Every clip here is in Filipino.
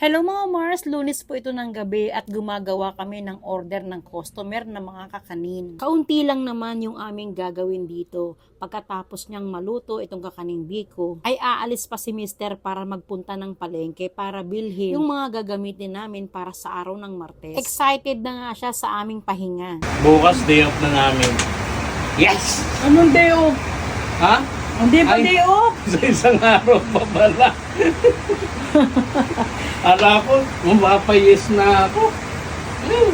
Hello mga Mars, lunes po ito ng gabi at gumagawa kami ng order ng customer na mga kakanin. Kaunti lang naman yung aming gagawin dito. Pagkatapos niyang maluto itong kakaning biko, ay aalis pa si Mister para magpunta ng palengke para bilhin yung mga gagamitin namin para sa araw ng Martes. Excited na nga siya sa aming pahinga. Bukas day off na namin. Yes! Anong day off? Ha? Hindi pa day off? Sa isang araw pa pala. Ala ko, mapapayes na ako. Hmm.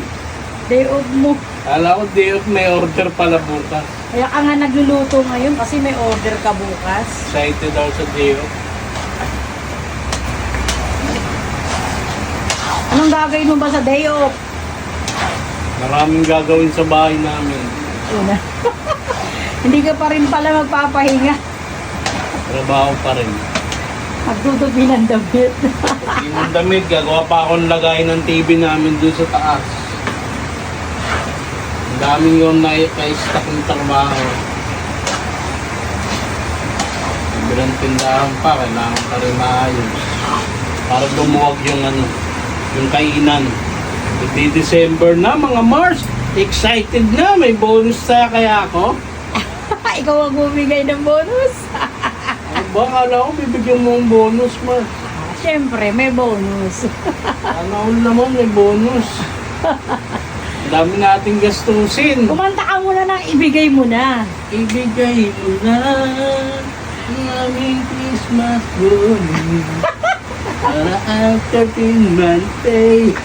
Day off mo. Ala ko, day off may order pala bukas. Kaya ka nga nagluluto ngayon kasi may order ka bukas. Excited daw sa day off. Anong gagawin mo ba sa day off? Maraming gagawin sa bahay namin. Una. Hindi ka pa rin pala magpapahinga. Trabaho pa rin. Magtutupi ng damit. Yung damit, gagawa pa akong lagay ng TV namin doon sa taas. Ang daming yung na-stack ng trabaho. Bilang tindahan pa, kailangan pa rin maayos. Para lumuwag yung ano, yung kainan. Hindi December na, mga Mars. Excited na, may bonus sa kaya ako. Ikaw ang bumigay ng bonus. Ba, kala ko bibigyan mo ng bonus, Mars. Ah, Siyempre, may bonus. Ano naman, may bonus. Ang dami nating gastusin. Kumanta ka muna ng ibigay mo na. Ibigay mo na ang aming Christmas bonus para after 10 month pay.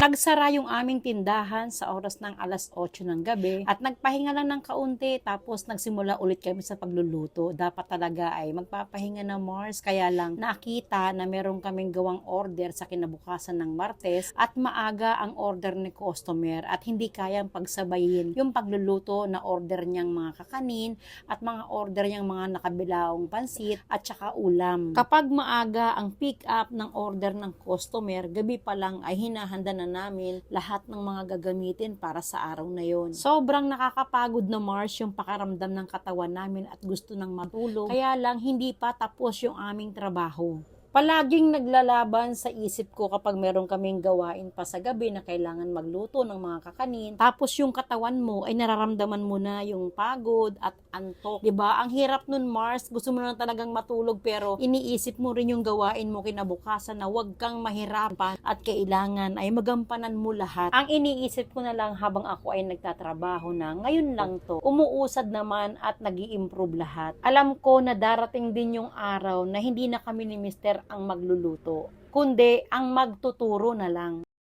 Nagsara yung aming tindahan sa oras ng alas 8 ng gabi at nagpahinga lang ng kaunti tapos nagsimula ulit kami sa pagluluto. Dapat talaga ay magpapahinga na Mars kaya lang nakita na meron kaming gawang order sa kinabukasan ng Martes at maaga ang order ni customer at hindi kayang pagsabayin yung pagluluto na order niyang mga kakanin at mga order niyang mga nakabilawong pansit at saka ulam. Kapag maaga ang pick up ng order ng customer, gabi pa lang ay hinahanda na namin lahat ng mga gagamitin para sa araw na yon. Sobrang nakakapagod na Mars yung pakaramdam ng katawan namin at gusto ng matulog. Kaya lang hindi pa tapos yung aming trabaho. Palaging naglalaban sa isip ko kapag meron kaming gawain pa sa gabi na kailangan magluto ng mga kakanin. Tapos yung katawan mo ay nararamdaman mo na yung pagod at antok. 'Di ba? Ang hirap nun Mars, gusto mo na talagang matulog pero iniisip mo rin yung gawain mo kinabukasan na huwag kang mahirapan at kailangan ay magampanan mo lahat. Ang iniisip ko na lang habang ako ay nagtatrabaho na ngayon lang to. Umuusad naman at nag improve lahat. Alam ko na darating din yung araw na hindi na kami ni Mister ang magluluto, kundi ang magtuturo na lang.